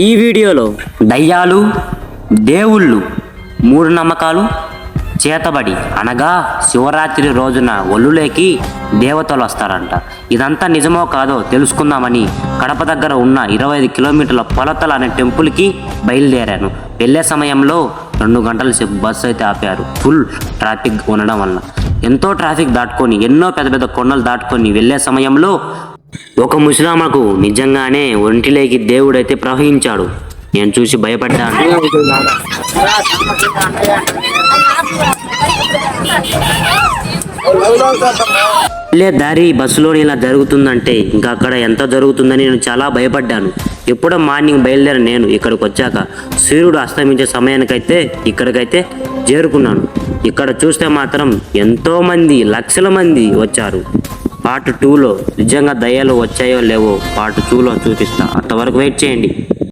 ఈ వీడియోలో దయ్యాలు దేవుళ్ళు మూఢనమ్మకాలు చేతబడి అనగా శివరాత్రి రోజున ఒళ్ళులేకి దేవతలు వస్తారంట. ఇదంతా నిజమో కాదో తెలుసుకుందామని కడప దగ్గర ఉన్న ఇరవై ఐదు కిలోమీటర్ల పొలతల అనే టెంపుల్కి బయలుదేరాను. వెళ్ళే సమయంలో రెండు గంటల సేపు బస్సు అయితే ఆపారు. ఫుల్ ట్రాఫిక్ ఉండడం వల్ల. ఎంతో ట్రాఫిక్ దాటుకొని ఎన్నో పెద్ద పెద్ద కొండలు దాటుకొని వెళ్ళే సమయంలో ఒక ముసలామకు నిజంగానే ఒంటిలోకి దేవుడైతే ప్రవహించాడు. నేను చూసి భయపడ్డాను. లే దారి బస్సులోని ఇలా జరుగుతుందంటే ఇంకా అక్కడ ఎంత జరుగుతుందని నేను చాలా భయపడ్డాను. ఎప్పుడో మార్నింగ్ బయలుదేరి నేను ఇక్కడికి వచ్చాక సూర్యుడు అస్తమించే సమయానికైతే ఇక్కడికైతే చేరుకున్నాను. ఇక్కడ చూస్తే మాత్రం ఎంతో మంది లక్షల మంది వచ్చారు. పార్ట్ టూలో నిజంగా దయ్యాలు వచ్చాయో లేవో పార్ట్ టూలో చూపిస్తా. అంతవరకు వెయిట్ చేయండి.